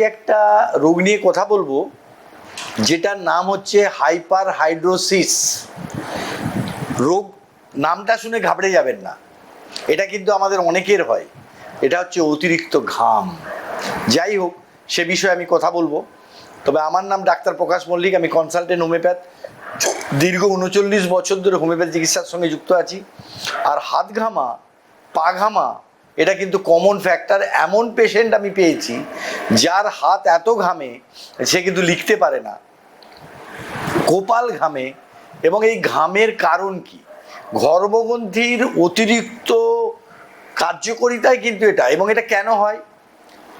আজকে একটা রোগ নিয়ে কথা বলব, যেটার নাম হচ্ছে হাইপার হাইড্রোসিস রোগ নামটা শুনে ঘাবড়ে যাবেন না। এটা কিন্তু আমাদের অনেকের হয়। এটা হচ্ছে অতিরিক্ত ঘাম। যাই হোক, সে বিষয়ে আমি কথা বলব। তবে আমার নাম ডাক্তার প্রকাশ মল্লিক, আমি কনসালটেন্ট হোমিওপ্যাথ। দীর্ঘ উনচল্লিশ বছর ধরে হোমিওপ্যাথ চিকিৎসার সঙ্গে যুক্ত আছি। আর হাত ঘামা, পা ঘামা এটা কিন্তু কমন ফ্যাক্টর এমন পেশেন্ট আমি পেয়েছি, যার হাত এত ঘামে সে কিন্তু লিখতে পারে না। কোপাল ঘামে, এবং এই ঘামের কারণ কি? গর্ভগ্রন্থির অতিরিক্ত কার্যকরিতাই কিন্তু এটা, এবং এটা কেন হয়?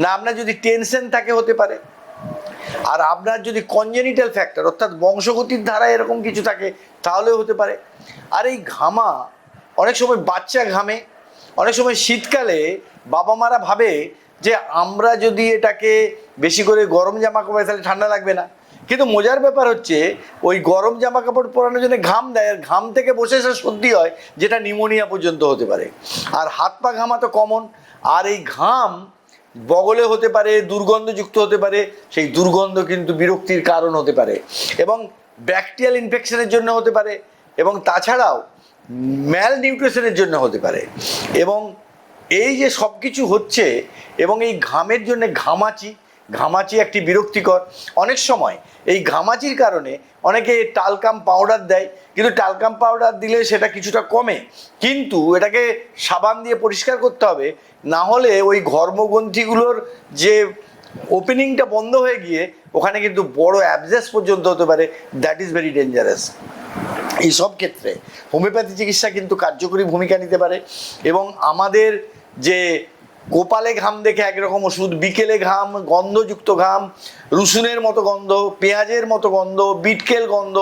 না, আপনার যদি টেনশন থাকে হতে পারে, আর আপনার যদি কনজেনিটাল ফ্যাক্টর অর্থাৎ বংশগতির ধারা এরকম কিছু থাকে, তাহলেও হতে পারে। আর এই ঘামা, অনেক সময় বাচ্চা ঘামে অনেক সময় শীতকালে বাবা মারা ভাবে যে আমরা যদি এটাকে বেশি করে গরম জামা কাপড় তাহলে ঠান্ডা লাগবে না। কিন্তু মজার ব্যাপার হচ্ছে, ওই গরম জামা কাপড় পরানোর জন্য ঘাম দেয়, আর ঘাম থেকে বসে সে সর্দি হয়, যেটা নিউমোনিয়া পর্যন্ত হতে পারে। আর হাত পা ঘামা তো কমন আর এই ঘাম বগলে হতে পারে, দুর্গন্ধযুক্ত হতে পারে, সেই দুর্গন্ধ কিন্তু বিরক্তির কারণ হতে পারে। এবং ব্যাকটেরিয়াল ইনফেকশনের জন্য হতে পারে। এবং তাছাড়াও ম্যাল নিউট্রিশনের জন্য হতে পারে। এবং এই যে সব কিছু হচ্ছে এবং এই ঘামের জন্য ঘামাচি ঘামাচি একটি বিরক্তিকর। অনেক সময় এই ঘামাচির কারণে অনেকে টালকাম পাউডার দেয়, কিন্তু টালকাম পাউডার দিলে সেটা কিছুটা কমে। কিন্তু এটাকে সাবান দিয়ে পরিষ্কার করতে হবে, না হলে ওই ঘর্মগ্রন্থিগুলোর যে ওপেনিংটা বন্ধ হয়ে গিয়ে ওখানে কিন্তু বড় অ্যাবজেস পর্যন্ত হতে পারে। দ্যাট ইজ ভেরি ডেঞ্জারাস এই সব ক্ষেত্রে হোমিওপ্যাথি চিকিৎসা কিন্তু কার্যকরী ভূমিকা নিতে পারে এবং আমাদের যে কোপালে ঘাম দেখে একরকম ওষুধ, বিকেলে ঘাম, গন্ধযুক্ত ঘাম, রসুনের মতো গন্ধ, পেঁয়াজের মতো গন্ধ, বিটকেল গন্ধ,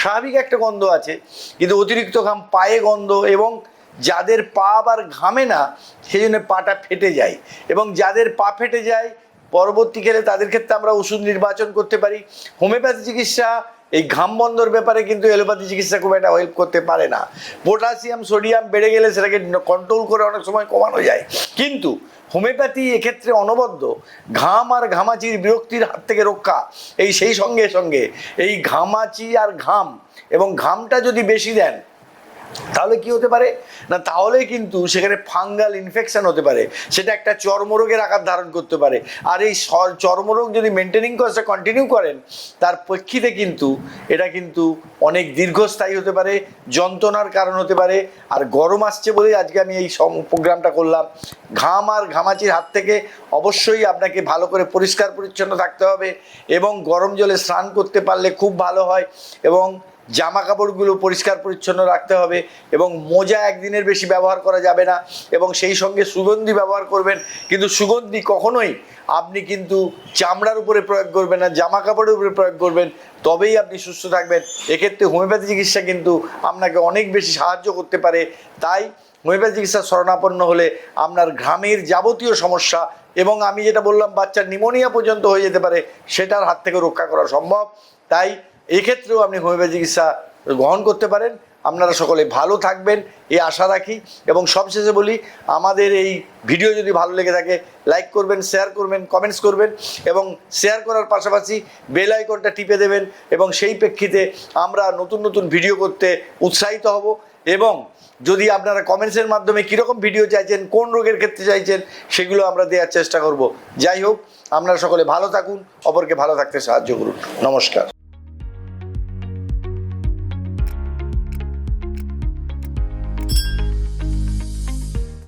স্বাভাবিক একটা গন্ধ আছে, কিন্তু অতিরিক্ত ঘাম, পায়ে গন্ধ এবং যাদের পা আবার ঘামে না সেই জন্য পাটা ফেটে যায় এবং যাদের পা ফেটে যায়, পরবর্তীকালে তাদের ক্ষেত্রে আমরা ওষুধ নির্বাচন করতে পারি। হোমিওপ্যাথি চিকিৎসা এই ঘাম বন্ধর ব্যাপারে কিন্তু এলোপ্যাথি চিকিৎসা খুব একটা হেল্প করতে পারে না। পটাশিয়াম সোডিয়াম বেড়ে গেলে সেটাকে কন্ট্রোল করে অনেক সময় কমানো যায়। কিন্তু হোমিওপ্যাথি এক্ষেত্রে অনবদ্য। ঘাম আর ঘামাচির বিরক্তির হাত থেকে রক্ষা। এই সেই সঙ্গে সঙ্গে এই ঘামাচি আর ঘাম এবং ঘামটা যদি বেশি দেন তাহলে কি হতে পারে? না তাহলে কিন্তু সেখানে ফাঙ্গাল ইনফেকশন হতে পারে। সেটা একটা চর্মরোগের আকার ধারণ করতে পারে। আর এই চর্মরোগ যদি মেনটেনিং করাটা কন্টিনিউ করেন, তার প্রেক্ষিতে কিন্তু এটা কিন্তু অনেক দীর্ঘস্থায়ী হতে পারে, যন্ত্রণার কারণ হতে পারে, আর গরম আসছে বলেই আজকে আমি এই প্রোগ্রামটা করলাম। ঘাম আর ঘামাচির হাত থেকে অবশ্যই আপনাকে ভালো করে পরিষ্কার পরিচ্ছন্ন থাকতে হবে এবং গরম জলে স্নান করতে পারলে খুব ভালো হয় এবং জামা কাপড়গুলো পরিষ্কার পরিচ্ছন্ন রাখতে হবে এবং মোজা একদিনের বেশি ব্যবহার করা যাবে না এবং সেই সঙ্গে সুগন্ধি ব্যবহার করবেন। কিন্তু সুগন্ধি কখনোই আপনি কিন্তু চামড়ার উপরে প্রয়োগ করবেন না জামা কাপড়ের উপরে প্রয়োগ করবেন, তবেই আপনি সুস্থ থাকবেন। এক্ষেত্রে হোমিওপ্যাথি চিকিৎসা কিন্তু আপনাকে অনেক বেশি সাহায্য করতে পারে। তাই হোমিওপ্যাথি চিকিৎসা শরণাপন্ন হলে আপনার ঘামের যাবতীয় সমস্যা এবং আমি যেটা বললাম, বাচ্চার নিমোনিয়া পর্যন্ত হয়ে যেতে পারে, সেটার হাত থেকে রক্ষা করা সম্ভব। তাই এক্ষেত্রেও আপনি হোমিওপ্যাথি চিকিৎসা গ্রহণ করতে পারেন। আপনারা সকলে ভালো থাকবেন, এই আশা রাখি। এবং সবশেষে বলি, আমাদের এই ভিডিও যদি ভালো লেগে থাকে, লাইক করবেন, শেয়ার করবেন, কমেন্টস করবেন এবং শেয়ার করার পাশাপাশি বেল আইকনটা টিপে দেবেন এবং সেই প্রেক্ষিতে আমরা নতুন নতুন ভিডিও করতে উৎসাহিত হব। এবং যদি আপনারা কমেন্টসের মাধ্যমে কীরকম ভিডিও চাইছেন, কোন রোগের ক্ষেত্রে চাইছেন, সেগুলো আমরা দেওয়ার চেষ্টা করব। যাই হোক, আপনারা সকলে ভালো থাকুন, অপরকে ভালো থাকতে সাহায্য করুন। নমস্কার।